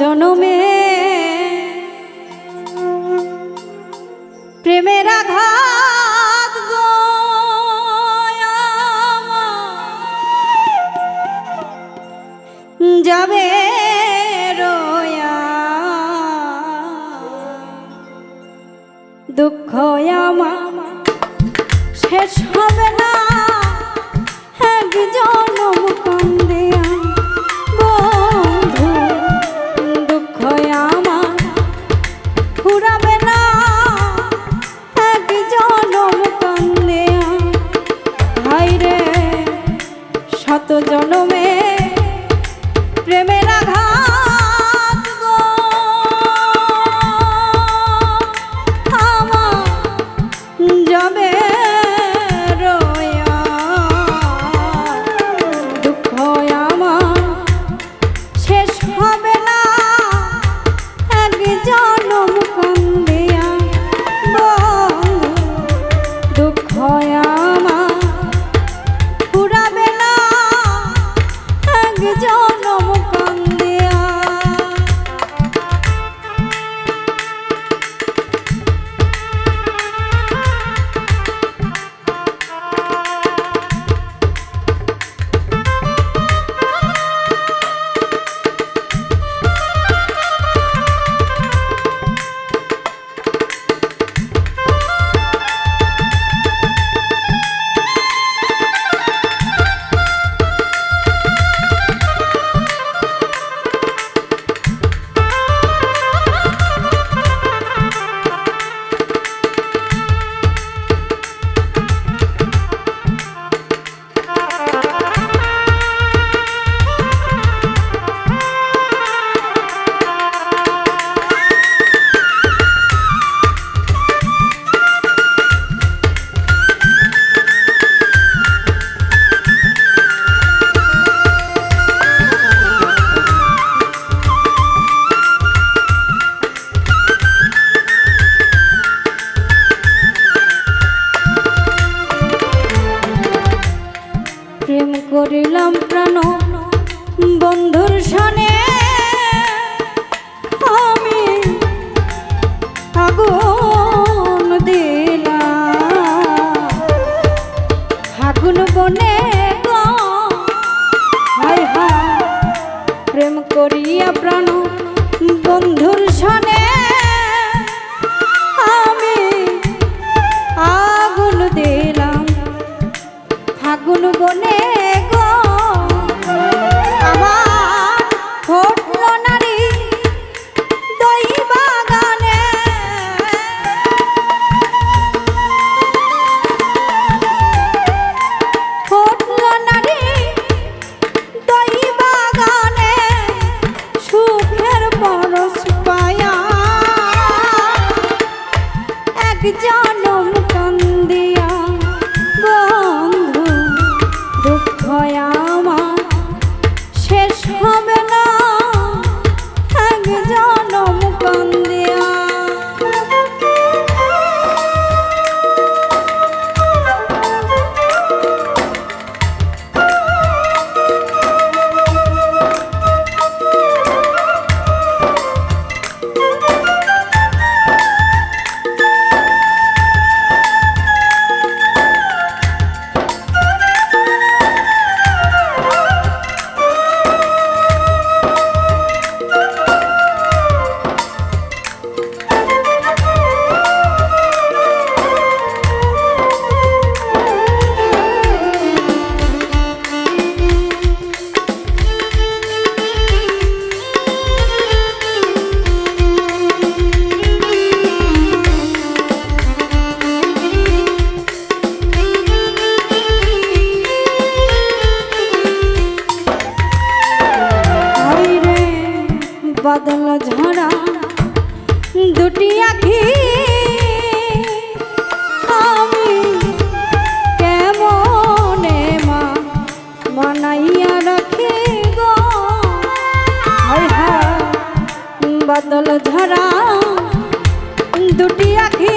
জনমে। প্রেমের আঘাত যাবে দুঃখ আমার। শেষ হবে প্রেমের আঘাত। প্রাণ বন্ধুর সনে আমি আগুন দিলাম। ফাগুন বনে প্রেম করিয়া প্রাণ বন্ধুর সনে আমি আগুন দিলাম। ফাগুন বনে এক জনম। বাদল ঝরা দুটি আখি। আমি কেমনে মা মানাইয়া রাখি গো? বাদল ঝরা দুটি আখি।